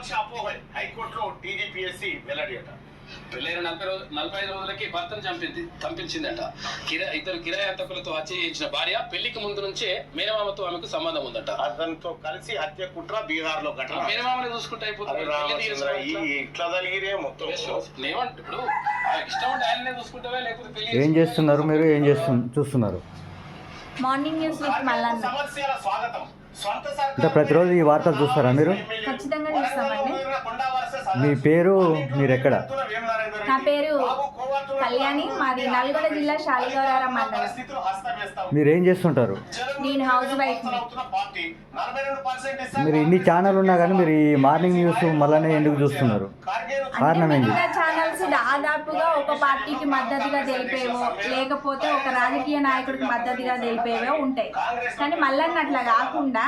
పక్ష అపోహ హైకోర్టులో టీడీపీఎస్సీ వెల్లడి అట పెళ్ళైన నలభై రోజు నలభై ఐదు రోజులకి భర్తను చంపింది చంపించిందట. కిరా ఇద్దరు కిరాయి హంతకులతో హత్య చేయించిన భార్య పెళ్ళికి ముందు నుంచే మేనమామతో ఆమెకు సంబంధం ఉందట. అతనితో కలిసి హత్య కుట్ర బీహార్లో ఘటన మేనమామని చూసుకుంటే ఇప్పుడు ఏం చేస్తున్నారు మీరు? ఏం చేస్తు చూస్తున్నారు? Morning news with Mallanna. సమస్యల స్వాగతం. అంటే ప్రతిరోజు ఈ వార్తలు చూస్తారా మీరు? ఖచ్చితంగా చూస్తామండి. మీ పేరు మీరు ఎక్కడ నా పేరు కళ్యాణి మాది నల్గొండ జిల్లా శాలిగౌరారం మండలం. మీరు ఏం చేస్తుంటారు? నేను హౌస్ వైఫ్. మీరు ఇన్ని ఛానల్ ఉన్నా కానీ మీరు ఈ మార్నింగ్ న్యూస్ మళ్ళీ ఎందుకు చూస్తున్నారు? కారణం ఏంటి? మిగతా దాదాపుగా ఒక పార్టీకి మద్దతుగా తెలిపేవో లేకపోతే ఒక రాజకీయ నాయకుడికి మద్దతుగా తెలిపేవో ఉంటాయి. కానీ మల్లన్న అట్లా కాకుండా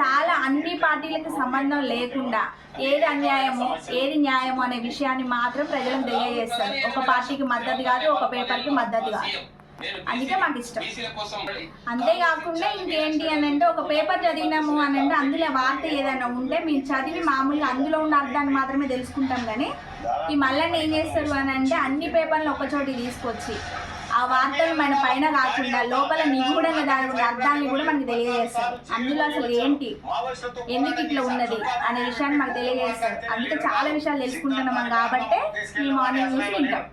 చాలా అన్ని పార్టీలకు సంబంధం లేకుండా ఏది అన్యాయమో ఏది న్యాయమో అనే విషయాన్ని మాత్రం ప్రజలను తెలియజేస్తారు. ఒక పార్టీకి మద్దతు కాదు ఒక పేపర్కి మద్దతు కాదు. అందుకే మాకు ఇష్టం అంతేకాకుండా ఇంకేంటి అని అంటే ఒక పేపర్ చదివినాము అని అంటే అందులో వార్త ఏదైనా ఉంటే మేము చదివి మామూలుగా అందులో ఉన్న అర్థాన్ని మాత్రమే తెలుసుకుంటాం కానీ ఈ మల్లన్న ఏం చేస్తారు అని అంటే అన్ని పేపర్లు ఒకచోటి తీసుకొచ్చి ఆ వార్తలు మన పైన కాకుండా లోపల నిగూఢంగా దాని ఉన్న అర్థాన్ని కూడా మనకి తెలియజేస్తారు. అందులో అసలు ఏంటి? ఎందుకు ఇట్లా ఉన్నది అనే విషయాన్ని మనకు తెలియజేస్తారు. అందుకే చాలా విషయాలు తెలుసుకుంటున్నాం కాబట్టి ఈ మార్నింగ్ న్యూస్ వింటాం.